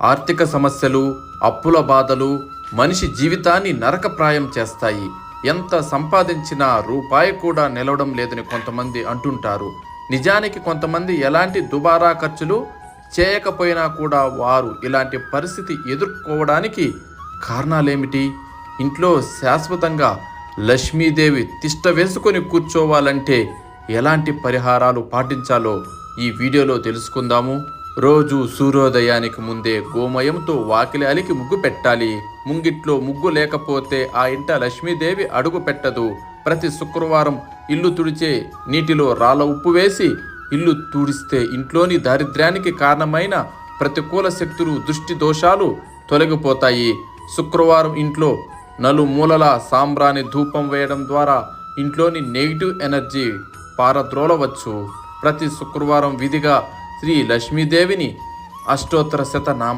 ఆర్థిక సమస్యలు అప్పుల బాధలు మనిషి జీవితాన్ని నరకప్రాయం చేస్తాయి. ఎంత సంపాదించినా రూపాయి కూడా నిలవడం లేదని కొంతమంది అంటుంటారు. నిజానికి కొంతమంది ఎలాంటి దుబారా ఖర్చులు చేయకపోయినా కూడా వారు ఇలాంటి పరిస్థితి ఎదుర్కోవడానికి కారణాలేమిటి? ఇంట్లో శాశ్వతంగా లక్ష్మీదేవి తిష్ట వేసుకొని కూర్చోవాలంటే ఎలాంటి పరిహారాలు పాటించాలో ఈ వీడియోలో తెలుసుకుందాము. రోజు సూర్యోదయానికి ముందే గోమయంతో వాకిలి అలికి ముగ్గు పెట్టాలి. ముంగిట్లో ముగ్గు లేకపోతే ఆ ఇంట లక్ష్మీదేవి అడుగు పెట్టదు. ప్రతి శుక్రవారం ఇల్లు తుడిచే నీటిలో రాళ్ళ ఉప్పు వేసి ఇల్లు తుడిస్తే ఇంట్లోని దారిద్ర్యానికి కారణమైన ప్రతికూల శక్తులు దృష్టి దోషాలు తొలగిపోతాయి. శుక్రవారం ఇంట్లో నలుమూలల సాంబ్రాణి ధూపం వేయడం ద్వారా ఇంట్లోని నెగిటివ్ ఎనర్జీ పారద్రోలవచ్చు. ప్రతి శుక్రవారం విధిగా శ్రీ లక్ష్మీదేవిని అష్టోత్తర శత నామ